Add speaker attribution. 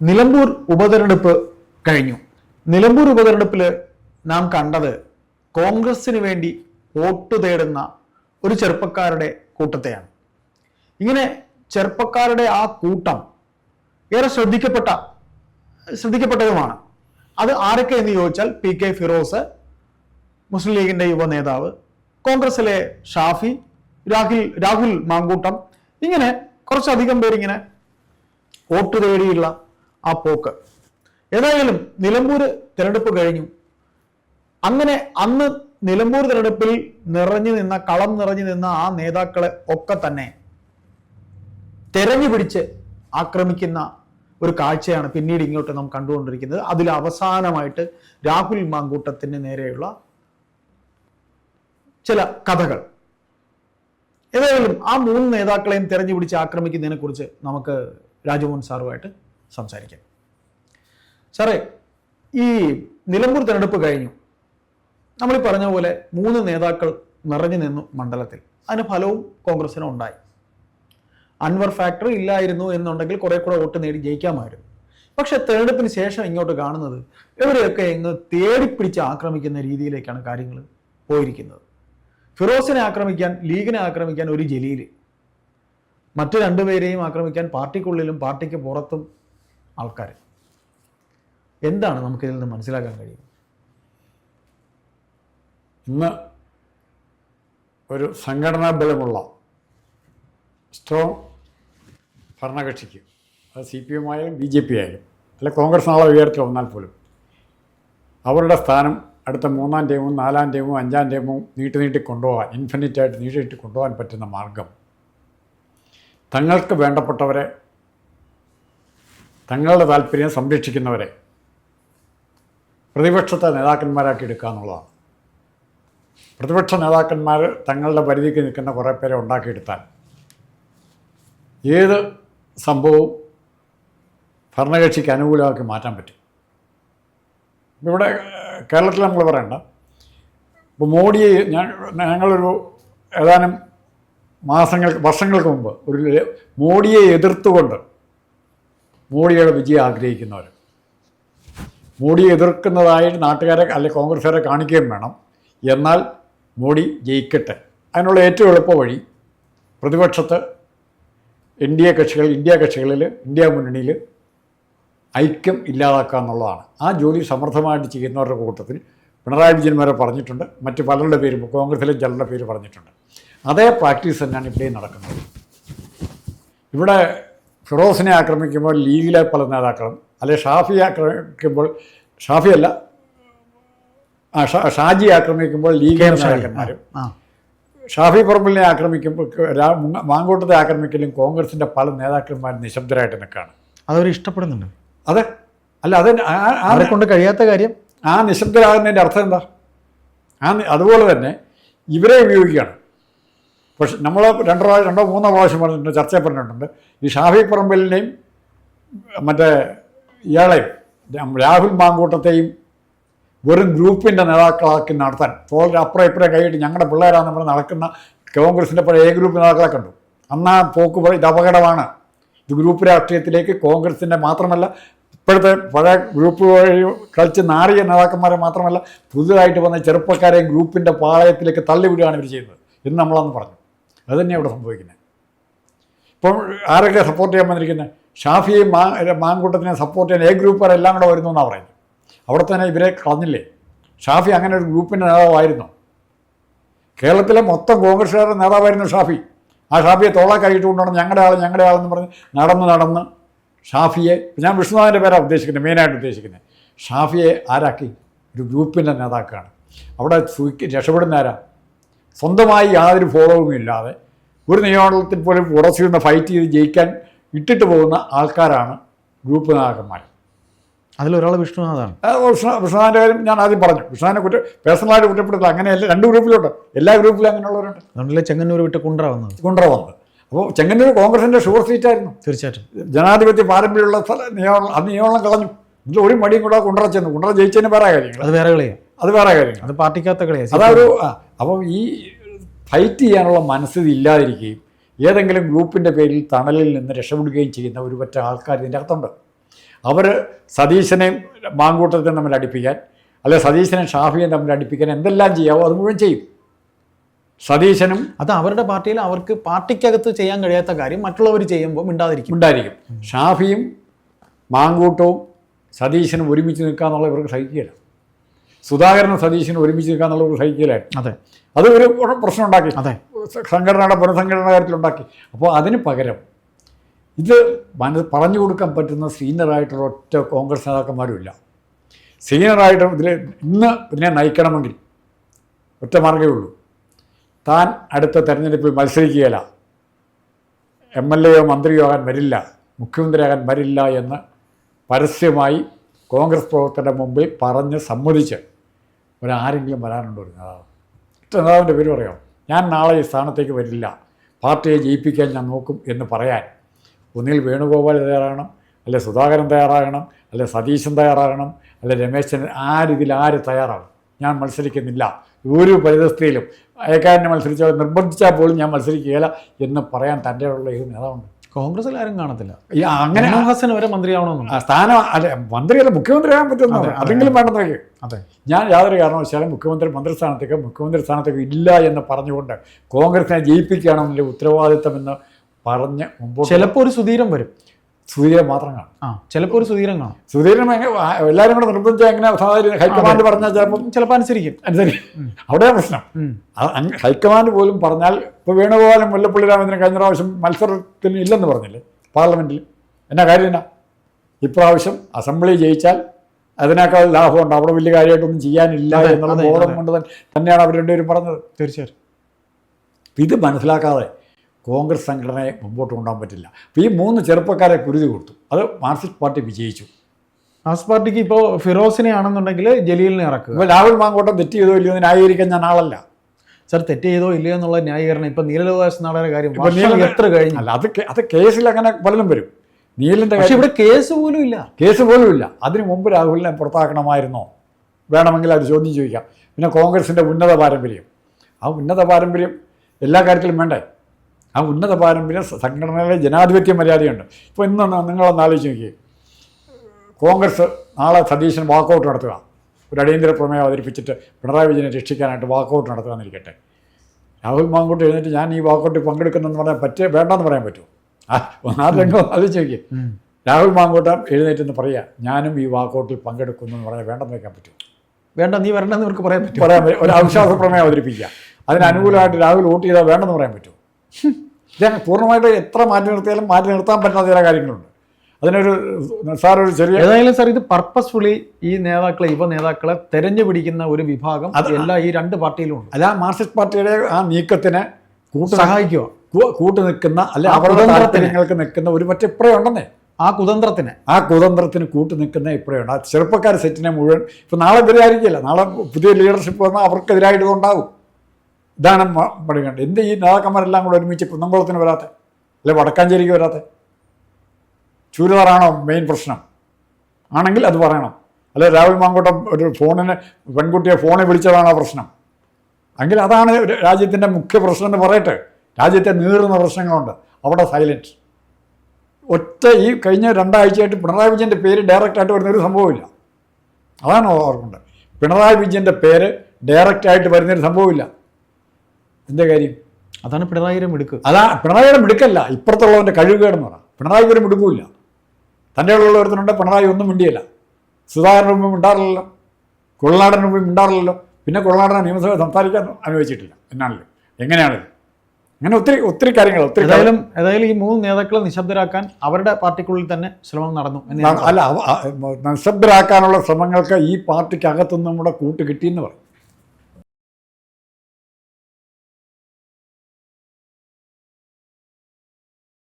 Speaker 1: നിലമ്പൂർ ഉപതെരഞ്ഞെടുപ്പ് കഴിഞ്ഞു. നിലമ്പൂർ ഉപതെരഞ്ഞെടുപ്പിൽ നാം കണ്ടത് കോൺഗ്രസിന് വേണ്ടി വോട്ട് തേടുന്ന ഒരു ചെറുപ്പക്കാരുടെ കൂട്ടത്തെയാണ്. ഇങ്ങനെ ചെറുപ്പക്കാരുടെ ആ കൂട്ടം ഏറെ ശ്രദ്ധിക്കപ്പെട്ട ശ്രദ്ധിക്കപ്പെട്ടതുമാണ്. അത് ആരൊക്കെ എന്ന് ചോദിച്ചാൽ പി കെ ഫിറോസ് മുസ്ലിം ലീഗിന്റെ യുവ നേതാവ് കോൺഗ്രസിലെ ഷാഫി രാഹുൽ രാഹുൽ മാങ്കൂട്ടം. ഇങ്ങനെ കുറച്ചധികം പേരിങ്ങനെ വോട്ട് തേടിയുള്ള ആ പോക്ക്. ഏതായാലും നിലമ്പൂർ തിരഞ്ഞെടുപ്പ് കഴിഞ്ഞു. അങ്ങനെ അന്ന് നിലമ്പൂർ തിരഞ്ഞെടുപ്പിൽ നിറഞ്ഞു നിന്ന കളം നിറഞ്ഞു നിന്ന ആ നേതാക്കളെ ഒക്കെ തന്നെ തെരഞ്ഞു പിടിച്ച് ആക്രമിക്കുന്ന ഒരു കാഴ്ചയാണ് പിന്നീട് ഇങ്ങോട്ട് നാം കണ്ടുകൊണ്ടിരിക്കുന്നത്. അതിൽ അവസാനമായിട്ട് രാഹുൽ മാങ്കൂട്ടത്തിന് നേരെയുള്ള ചില കഥകൾ. ഏതായാലും ആ മൂന്ന് നേതാക്കളെയും തെരഞ്ഞു പിടിച്ച് ആക്രമിക്കുന്നതിനെ കുറിച്ച് നമുക്ക് രാജമോഹൻ സാറുമായിട്ട് സംസാരിക്കാം. സാറേ ഈ നിലമ്പൂർ തിരഞ്ഞെടുപ്പ് കഴിഞ്ഞു. നമ്മൾ ഈ പറഞ്ഞ പോലെ മൂന്ന് നേതാക്കൾ നിറഞ്ഞു നിന്നു മണ്ഡലത്തിൽ. അതിന് ഫലവും കോൺഗ്രസിന് ഉണ്ടായി. അൻവർ ഫാക്ടറി ഇല്ലായിരുന്നു എന്നുണ്ടെങ്കിൽ കുറെ കൂടെ വോട്ട് നേടി ജയിക്കാമായിരുന്നു. പക്ഷെ തെരഞ്ഞെടുപ്പിന് ശേഷം ഇങ്ങോട്ട് കാണുന്നത് ഇവരെയൊക്കെ ഇങ്ങ് തേടിപ്പിടിച്ച് ആക്രമിക്കുന്ന രീതിയിലേക്കാണ് കാര്യങ്ങൾ പോയിരിക്കുന്നത്. ഫിറോസിനെ ആക്രമിക്കാൻ ലീഗിനെ ആക്രമിക്കാൻ ഒരു ജലീൽ മറ്റു രണ്ടുപേരെയും ആക്രമിക്കാൻ പാർട്ടിക്കുള്ളിലും പാർട്ടിക്ക് പുറത്തും ആൾക്കാർ എന്താണ് നമുക്കിതിൽ നിന്ന് മനസ്സിലാക്കാൻ കഴിയുന്നത്?
Speaker 2: ഇന്ന് ഒരു സംഘടനാ ബലമുള്ള സ്ട്രോങ് ഭരണകക്ഷിക്ക് അത് സി പി എം ആയാലും ബി ജെ പി ആയാലും അല്ല കോൺഗ്രസ് നാളെ ഉയരത്തിൽ വന്നാൽ പോലും അവരുടെ സ്ഥാനം അടുത്ത മൂന്നാം ടൈമും നാലാം ടൈമും അഞ്ചാം ടൈമും നീട്ടി നീട്ടി കൊണ്ടുപോകാൻ ഇൻഫിനിറ്റായിട്ട് നീട്ടി നീട്ടി കൊണ്ടുപോകാൻ പറ്റുന്ന മാർഗം തങ്ങൾക്ക് വേണ്ടപ്പെട്ടവരെ തങ്ങളുടെ താല്പര്യം സംരക്ഷിക്കുന്നവരെ പ്രതിപക്ഷത്തെ നേതാക്കന്മാരാക്കി എടുക്കുക എന്നുള്ളതാണ്. പ്രതിപക്ഷ നേതാക്കന്മാർ തങ്ങളുടെ പരിധിക്ക് നിൽക്കുന്ന കുറേ പേരെ ഉണ്ടാക്കിയെടുത്താൽ ഏത് സംഭവവും ഭരണകക്ഷിക്ക് അനുകൂലമാക്കി മാറ്റാൻ പറ്റും. ഇവിടെ കേരളത്തിൽ നമ്മൾ പറയണ്ട. ഇപ്പോൾ മോഡിയെ ഞാൻ ഞങ്ങളൊരു ഏതാനും മാസങ്ങൾക്ക് വർഷങ്ങൾക്ക് മുമ്പ് ഒരു മോഡിയെ എതിർത്തുകൊണ്ട് മോഡിയുടെ വിജയം ആഗ്രഹിക്കുന്നവർ. മോഡിയെ എതിർക്കുന്നതായിട്ട് നാട്ടുകാരെ അല്ലെങ്കിൽ കോൺഗ്രസ്സുകാരെ കാണിക്കുകയും വേണം. എന്നാൽ മോഡി ജയിക്കട്ടെ. അതിനുള്ള ഏറ്റവും എളുപ്പ വഴി പ്രതിപക്ഷത്ത് എൻ ഡി എ കക്ഷികൾ ഇന്ത്യ കക്ഷികളിൽ ഇന്ത്യ മുന്നണിയിൽ ഐക്യം ഇല്ലാതാക്കുക എന്നുള്ളതാണ്. ആ ജോലി സമർത്ഥമായിട്ട് ചെയ്യുന്നവരുടെ കൂട്ടത്തിൽ പിണറായി വിജയൻ വരെ പറഞ്ഞിട്ടുണ്ട്. മറ്റ് പലരുടെ പേരും കോൺഗ്രസിലെ ചിലരുടെ പേര് പറഞ്ഞിട്ടുണ്ട്. അതേ പ്രാക്ടീസ് തന്നെയാണ് ഇവിടെയും നടക്കുന്നത്. ഇവിടെ ഫിറോസിനെ ആക്രമിക്കുമ്പോൾ ലീഗിലെ പല നേതാക്കളും അല്ലെ ഷാഫി ആക്രമിക്കുമ്പോൾ ഷാഫിയല്ല ആ ഷാജി ആക്രമിക്കുമ്പോൾ ലീഗിലെ നേതാക്കന്മാരും. ഷാഫി പറമ്പിലിനെ ആക്രമിക്കുമ്പോൾ മാങ്കോട്ടത്തെ ആക്രമിക്കലും കോൺഗ്രസിന്റെ പല നേതാക്കന്മാർ നിശബ്ദരായിട്ട് നിൽക്കുകയാണ്.
Speaker 1: അതവർ ഇഷ്ടപ്പെടുന്നുണ്ട്.
Speaker 2: അതെ. അല്ല അത് ആ- ആ-
Speaker 1: അവരെ കൊണ്ട് കഴിയാത്ത കാര്യം?
Speaker 2: ആ നിശബ്ദരാകുന്നതിന്റെ അർത്ഥം എന്താ? ആ അതുപോലെ തന്നെ ഇവരെ ഉപയോഗിക്കുകയാണ്. പക്ഷെ നമ്മൾ രണ്ടോ രണ്ടോ മൂന്നോ പ്രാവശ്യം പറഞ്ഞിട്ടുണ്ട് ചർച്ച പറഞ്ഞിട്ടുണ്ട്. ഈ ഷാഫി പറമ്പലിനെയും മറ്റേ ഇയാളെയും രാഹുൽ മാങ്കൂട്ടത്തെയും വെറും ഗ്രൂപ്പിന്റെ നേതാക്കളാക്കി നടത്താൻ തോളിൽ അപ്പുറം ഇപ്പുറം കൈയിട്ട് ഞങ്ങളുടെ പിള്ളേരാണ് നമ്മൾ നടക്കുന്ന കോൺഗ്രസിന്റെ പഴയ എ ഗ്രൂപ്പ് നേതാക്കളെ കണ്ടു. അന്നാ പോക്ക് ഇത് അപകടമാണ്. ഇത് ഗ്രൂപ്പ് രാഷ്ട്രീയത്തിലേക്ക് കോൺഗ്രസിന്റെ മാത്രമല്ല ഇപ്പോഴത്തെ പഴയ ഗ്രൂപ്പ് വഴി കളിച്ച് നാറിയ നേതാക്കന്മാരെ മാത്രമല്ല പുതുതായിട്ട് വന്ന ചെറുപ്പക്കാരെയും ഗ്രൂപ്പിന്റെ പാളയത്തിലേക്ക് തള്ളിവിടുകയാണ് ഇവർ ചെയ്യുന്നത്. എന്ന് നമ്മളന്ന് പറഞ്ഞു. അത് തന്നെയാണ് ഇവിടെ സംഭവിക്കുന്നത് ഇപ്പം ആരൊക്കെ സപ്പോർട്ട് ചെയ്യാൻ വന്നിരിക്കുന്നത് ഷാഫിയും മാ മാങ്കൂട്ടത്തിനെ സപ്പോർട്ട് ചെയ്യാൻ എ ഗ്രൂപ്പുകാരെല്ലാം കൂടെ വരുന്നു എന്നാണ് പറയുന്നത് അവിടെ തന്നെ ഇവരെ കളഞ്ഞില്ലേ? ഷാഫി അങ്ങനെ ഒരു ഗ്രൂപ്പിന്റെ നേതാവായിരുന്നു. കേരളത്തിലെ മൊത്തം കോൺഗ്രസ്സുകാരുടെ നേതാവായിരുന്നു ഷാഫി. ആ ഷാഫിയെ തോളാക്കായിട്ട് കൈയിട്ട് കൊണ്ടുവന്ന് ഞങ്ങളുടെ ആൾ ഞങ്ങളുടെ ആളെന്ന് പറഞ്ഞ് നടന്ന് നടന്ന് ഷാഫിയെ ഞാൻ വിഷ്ണുനാഥിന്റെ പേരാണ് ഉദ്ദേശിക്കുന്നത് മെയിനായിട്ട് ഉദ്ദേശിക്കുന്നത് ഷാഫിയെ ആരാക്കി? ഒരു ഗ്രൂപ്പിന്റെ നേതാക്കാണ്. അവിടെ രക്ഷപ്പെടുന്ന ആരാ? സ്വന്തമായി യാതൊരു ഫോളോവും ഇല്ലാതെ ഒരു നിയമത്തിൽ പോലും ഉറച്ചു നിന്ന് ഫൈറ്റ് ചെയ്ത് ജയിക്കാൻ ഇട്ടിട്ട് പോകുന്ന ആൾക്കാരാണ് ഗ്രൂപ്പ് നേതാക്കന്മാർ
Speaker 1: അതിലൊരാൾ വിഷ്ണുനാഥാണ്.
Speaker 2: വിഷ്ണു വിഷ്ണുനാഥിന്റെ കാര്യം ഞാൻ ആദ്യം പറഞ്ഞു. വിഷ്ണുനാഥിനെ കുറ്റ പേഴ്സണലായിട്ട് കുറ്റപ്പെടുത്തില്ല അങ്ങനെയല്ല രണ്ട് ഗ്രൂപ്പിലുണ്ട്. എല്ലാ ഗ്രൂപ്പിലും അങ്ങനെയുള്ളവരുണ്ട്.
Speaker 1: അതുകൊണ്ടല്ലേ ചെങ്ങന്നൂർ വിട്ട് കുണ്ട്ര വന്നത്.
Speaker 2: കുണ്ട്ര വന്നത്. അപ്പോൾ ചെങ്ങന്നൂർ കോൺഗ്രസിന്റെ ഷുഗർ സീറ്റായിരുന്നു
Speaker 1: തീർച്ചയായിട്ടും.
Speaker 2: ജനാധിപത്യ പാരമ്പര്യമുള്ള സ്ഥലം നിയമം അത് നിയമം കളഞ്ഞു. ഇതിൽ ഒരു മടിയും കൂടാതെ കുണ്ട്ര ചെന്നു. കുണ്ട്ര ജയിച്ചതിന് വേറെ കാര്യങ്ങൾ
Speaker 1: അത് വേറെ കളിയാ.
Speaker 2: അത് വേറെ കാര്യങ്ങൾ
Speaker 1: അത് പാർട്ടിക്കകത്ത കളിയാണ്
Speaker 2: അതൊരു അപ്പം ഈ ഫൈറ്റ് ചെയ്യാനുള്ള മനസ്സിൽ ഇല്ലാതിരിക്കുകയും ഏതെങ്കിലും ഗ്രൂപ്പിന്റെ പേരിൽ തണലിൽ നിന്ന് രക്ഷപ്പെടുകയും ചെയ്യുന്ന ഒരു പറ്റ ആൾക്കാർ ഇതിന്റെ അകത്തുണ്ട്. അവർ സതീശനെയും മാങ്കൂട്ടത്തെയും തമ്മിൽ അടിപ്പിക്കാൻ അല്ലെ സതീശനെയും ഷാഫിയും തമ്മിൽ അടിപ്പിക്കാൻ എന്തെല്ലാം ചെയ്യാവോ അത് മുഴുവൻ ചെയ്യും. സതീശനും
Speaker 1: അത് അവരുടെ പാർട്ടിയിൽ അവർക്ക് പാർട്ടിക്കകത്ത് ചെയ്യാൻ കഴിയാത്ത കാര്യം മറ്റുള്ളവർ ചെയ്യുമ്പോൾ മിണ്ടാതിരിക്കും.
Speaker 2: ഉണ്ടായിരിക്കും. ഷാഫിയും മാങ്കൂട്ടവും സതീശനും ഒരുമിച്ച് നിൽക്കുക എന്നുള്ള ഇവർക്ക് സഹിക്കുകയില്ല. സുധാകരനും സതീശനും ഒരുമിച്ച് നിൽക്കുക എന്നുള്ള ഇവർക്ക് സഹിക്കുകയില്ലായിരുന്നു
Speaker 1: അതെ.
Speaker 2: അത് ഒരു പ്രശ്നം ഉണ്ടാക്കി
Speaker 1: അതെ.
Speaker 2: സംഘടനയുടെ പുനഃസംഘടന കാര്യത്തിലുണ്ടാക്കി അപ്പോൾ അതിന് പകരം ഇത് മന പറഞ്ഞു കൊടുക്കാൻ പറ്റുന്ന സീനിയറായിട്ടുള്ള ഒറ്റ കോൺഗ്രസ് നേതാക്കന്മാരും ഇല്ല സീനിയറായിട്ട് ഇതിൽ ഇന്ന് ഇതിനെ നയിക്കണമെങ്കിൽ ഒറ്റ മാർഗമേ ഉള്ളൂ. താൻ അടുത്ത തെരഞ്ഞെടുപ്പിൽ മത്സരിക്കുകയില്ല. എം എൽ എയോ മന്ത്രിയോ ആകാൻ വരില്ല. മുഖ്യമന്ത്രിയാകാൻ വരില്ല എന്ന് പരസ്യമായി കോൺഗ്രസ് പ്രവർത്തകരുടെ മുമ്പിൽ പറഞ്ഞ് സമ്മതിച്ച് ഒരാരെങ്കിലും വരാനുണ്ടോ ഒരു നേതാവ്? ഒറ്റ നേതാവിന്റെ പേര് പറയാം ഞാൻ നാളെ ഈ സ്ഥാനത്തേക്ക് വരില്ല. പാർട്ടിയെ ജയിപ്പിക്കാൻ ഞാൻ നോക്കും എന്ന് പറയാൻ. ഒന്നിൽ വേണുഗോപാൽ തയ്യാറാകണം അല്ലെ സുധാകരൻ തയ്യാറാകണം അല്ലെ സതീശൻ തയ്യാറാകണം അല്ലെ രമേശൻ ആ രീതിയിൽ ആര് തയ്യാറാകും ഞാൻ മത്സരിക്കുന്നില്ല. ഒരു പരിതസ്ഥിതിയിലും അയക്കാരനെ മത്സരിച്ചാൽ നിർബന്ധിച്ചാൽ പോലും ഞാൻ മത്സരിക്കുകയില്ല എന്ന് പറയാൻ തന്റെ ഉള്ള ഏത് നേതാവുണ്ട്?
Speaker 1: കോൺഗ്രസിൽ ആരും കാണത്തില്ല.
Speaker 2: ഈ അങ്ങനെ
Speaker 1: ഹസൻ വരെ
Speaker 2: മന്ത്രിയാവണമെന്നു സ്ഥാനം അല്ല മന്ത്രിയല്ല മുഖ്യമന്ത്രിയാകാൻ പറ്റുന്ന
Speaker 1: അതെ, അതെ.
Speaker 2: അതെങ്കിലും വേണ്ടെന്ന്
Speaker 1: അതെ.
Speaker 2: ഞാൻ യാതൊരു കാരണവശാലും മുഖ്യമന്ത്രി മന്ത്രി മന്ത്രിസ്ഥാനത്തേക്ക് മുഖ്യമന്ത്രി സ്ഥാനത്തേക്ക് ഇല്ല എന്ന് പറഞ്ഞുകൊണ്ട് കോൺഗ്രസിനെ ജയിപ്പിക്കുകയാണെന്നുള്ള ഉത്തരവാദിത്തം എന്ന് പറഞ്ഞ് മുമ്പോട്ട്
Speaker 1: ചിലപ്പോൾ ഒരു സുധീരം വരും.
Speaker 2: സൂര്യ മാത്രം കാണും.
Speaker 1: ആ ചിലപ്പോൾ ഒരു സുധീരം കാണും.
Speaker 2: സുധീരൻ എല്ലാവരും കൂടെ നിർബന്ധിച്ച അങ്ങനെ ഹൈക്കമാൻഡ് പറഞ്ഞാൽ ചിലപ്പോൾ
Speaker 1: ചിലപ്പോൾ അനുസരിക്കും.
Speaker 2: അനുസരിക്കും അവിടെയാണ് പ്രശ്നം. ഹൈക്കമാൻഡ് പോലും പറഞ്ഞാൽ ഇപ്പോൾ വേണുഗോപാലും മുല്ലപ്പള്ളി രാമചന്ദ്രൻ കഴിഞ്ഞ പ്രാവശ്യം മത്സരത്തിന് ഇല്ലെന്ന് പറഞ്ഞില്ലേ? പാർലമെന്റിൽ എന്നാ കാര്യം എന്നാ? ഇപ്രാവശ്യം അസംബ്ലി ജയിച്ചാൽ അതിനേക്കാൾ ലാഭമുണ്ട്. അവിടെ വലിയ കാര്യമായിട്ടൊന്നും ചെയ്യാനില്ല എന്നുള്ള ബോധം കൊണ്ട് തന്നെയാണ് അവർ രണ്ടുപേരും പറഞ്ഞത്.
Speaker 1: തീർച്ചയായിട്ടും.
Speaker 2: ഇത് മനസ്സിലാക്കാതെ കോൺഗ്രസ് സംഘടനയെ മുമ്പോട്ട് കൊണ്ടുപോകാൻ പറ്റില്ല. അപ്പോൾ ഈ മൂന്ന് ചെറുപ്പക്കാരെ കുരുതി കൊടുത്തു. അത് മാർക്സിസ്റ്റ് പാർട്ടി വിജയിച്ചു.
Speaker 1: ആസ് പാർട്ടിക്ക് ഇപ്പോൾ ഫിറോസിനെ ആണെന്നുണ്ടെങ്കിൽ ജലീലിനെ ഇറക്കുക.
Speaker 2: ഇപ്പോൾ രാഹുൽ മാങ്കോട്ടം തെറ്റ് ചെയ്തോ ഇല്ലയോ എന്ന് ന്യായീകരിക്കാൻ ഞാൻ ആളല്ല.
Speaker 1: സർ തെറ്റ് ചെയ്തോ ഇല്ലയോ എന്നുള്ള ന്യായീകരണം ഇപ്പോൾ നീലലോകാശ് നാടകയുടെ കാര്യം എത്ര കഴിഞ്ഞു?
Speaker 2: അല്ല അത് അത് കേസിൽ അങ്ങനെ പലതും വരും. നീലിന്റെ
Speaker 1: പക്ഷേ ഇവിടെ കേസ് പോലും ഇല്ല.
Speaker 2: കേസ് പോലും ഇല്ല. അതിനു മുമ്പ് രാഹുലിനെ പുറത്താക്കണമായിരുന്നോ? വേണമെങ്കിൽ അത് ചോദ്യം ചോദിക്കാം. പിന്നെ കോൺഗ്രസിന്റെ ഉന്നത പാരമ്പര്യം. ആ ഉന്നത പാരമ്പര്യം എല്ലാ കാര്യത്തിലും വേണ്ടേ? ആ ഉന്നത പാരമ്പര്യം സംഘടനയിലെ ജനാധിപത്യ മര്യാദയുണ്ട്. ഇപ്പോൾ ഇന്ന് നിങ്ങളൊന്ന് ആലോചിച്ച് നോക്കി കോൺഗ്രസ് നാളെ സതീശൻ വാക്കൗട്ട് നടത്തുക. ഒരു അടിയന്തര പ്രമേയം അവതരിപ്പിച്ചിട്ട് പിണറായി വിജയനെ രക്ഷിക്കാനായിട്ട് വാക്കൗട്ട് നടത്തുക എന്നിരിക്കട്ടെ. രാഹുൽ മാങ്കൂട്ട് എഴുന്നേറ്റ് ഞാൻ ഈ വാക്കൗട്ടിൽ പങ്കെടുക്കുന്നെന്ന് പറഞ്ഞാൽ പറ്റേ വേണ്ടെന്ന് പറയാൻ പറ്റുമോ? ആ ആ രംഗം ആലോചിച്ച് നോക്കി രാഹുൽ മാങ്കൂട്ടം എഴുന്നേറ്റെന്ന് പറയുക ഞാനും ഈ വാക്കൗട്ടിൽ പങ്കെടുക്കുന്നു എന്ന് പറഞ്ഞാൽ വേണ്ടെന്ന് വയ്ക്കാൻ പറ്റുമോ?
Speaker 1: വേണ്ട നീ വരണ്ടെന്ന് ഇവർക്ക് പറയാൻ പറ്റും
Speaker 2: പറയാൻ പറ്റും ഒരു അവിശ്വാസ പ്രമേയം അവതരിപ്പിക്കുക. അതിനനുകൂലമായിട്ട് രാഹുൽ വോട്ട് ചെയ്താൽ വേണ്ടെന്ന് പറയാൻ പറ്റും ഞാൻ പൂർണമായിട്ട് എത്ര മാറ്റി നിർത്തിയാലും മാറ്റി നിർത്താൻ പറ്റാത്ത ചില കാര്യങ്ങളുണ്ട്. അതിനൊരു സാർ ഒരു ചെറിയ
Speaker 1: ഏതായാലും സാർ ഇത് പർപ്പസ്ഫുള്ളി ഈ നേതാക്കളെ യുവ നേതാക്കളെ തെരഞ്ഞു പിടിക്കുന്ന ഒരു വിഭാഗം
Speaker 2: അത്
Speaker 1: എല്ലാ ഈ രണ്ട് പാർട്ടിയിലും ഉണ്ട്.
Speaker 2: അല്ല മാർക്സിസ്റ്റ് പാർട്ടിയുടെ ആ നീക്കത്തിന് കൂട്ട്
Speaker 1: സഹായിക്കുക
Speaker 2: കൂട്ടു നിൽക്കുന്ന അല്ലെ അവരുടെ. താല്പര്യങ്ങൾക്ക് നിൽക്കുന്ന ഒരു മറ്റേ ഇപ്പറേ ഉണ്ടെന്നേ.
Speaker 1: ആ കുതന്ത്രത്തിന്.
Speaker 2: ആ കുതന്ത്രത്തിന് കൂട്ടു നിൽക്കുന്ന ഇപ്പോഴുണ്ട് ആ ചെറുപ്പക്കാർ സെറ്റിനെ മുഴുവൻ ഇപ്പം നാളെ എതിരായിരിക്കില്ല നാളെ പുതിയ ലീഡർഷിപ്പ് വന്നാൽ അവർക്കെതിരായിട്ട് ഉണ്ടാവും ഇതാണ് പഠിക്കേണ്ടത് എന്ത് ഈ നേതാക്കന്മാരെല്ലാം കൂടെ ഒരുമിച്ച് കുന്നംകുളത്തിന് വരാത്ത? അല്ലെ വടക്കാഞ്ചേരിക്ക് വരാത്ത? ചൂരിദാറാണോ മെയിൻ പ്രശ്നം? ആണെങ്കിൽ അത് പറയണം. അല്ലെ രാഹുൽ മാങ്കോട്ടം ഒരു ഫോണിന് പെൺകുട്ടിയെ ഫോണിൽ വിളിച്ചതാണോ പ്രശ്നം? എങ്കിൽ അതാണ് രാജ്യത്തിന്റെ മുഖ്യ പ്രശ്നം എന്ന് പറയട്ടെ. രാജ്യത്തെ നീറുന്ന പ്രശ്നങ്ങളുണ്ട്. അവിടെ സൈലന്റ് ഒറ്റ ഈ കഴിഞ്ഞ രണ്ടാഴ്ചയായിട്ട് പിണറായി വിജയന്റെ പേര് ഡയറക്റ്റായിട്ട് വരുന്നൊരു സംഭവമില്ല. അതാണ് ഓർക്കേണ്ടത്. പിണറായി വിജയന്റെ പേര് ഡയറക്റ്റായിട്ട് വരുന്നൊരു സംഭവമില്ല. എന്താ കാര്യം?
Speaker 1: അതാണ് പിണറായിയുടെ മിടുക്ക്.
Speaker 2: അതാ പിണറായിയുടെ മിടുക്കല്ല. ഇപ്പുറത്തുള്ളവന്റെ കഴിവുകേടെന്ന് പറ. പിണറായി ഒരു മിടുക്കുമില്ല. തന്റെ ഉള്ള ഒരുത്തനുണ്ട് പിണറായി ഒന്നും മിണ്ടിയല്ല. സുധാകരന് മുമ്പ് മിണ്ടാറില്ലല്ലോ. കൊള്ളനാടന് മുമ്പ് മിണ്ടാറില്ലല്ലോ. പിന്നെ കൊള്ളനാടനെ നിയമസഭ സംസാരിക്കാൻ അനുവദിച്ചിട്ടില്ല. എന്നാണല്ലോ? എങ്ങനെയാണത് അങ്ങനെ ഒത്തിരി ഒത്തിരി കാര്യങ്ങൾ ഒത്തിരി
Speaker 1: ഏതായാലും ഏതായാലും ഈ മൂന്ന് നേതാക്കളെ നിശബ്ദരാക്കാൻ അവരുടെ പാർട്ടിക്കുള്ളിൽ തന്നെ ശ്രമം നടന്നു
Speaker 2: അല്ല നിശബ്ദരാക്കാനുള്ള ശ്രമങ്ങൾക്ക് ഈ പാർട്ടിക്ക് കൂടെ നമ്മുടെ കൂട്ട് കിട്ടിയെന്ന് പറയും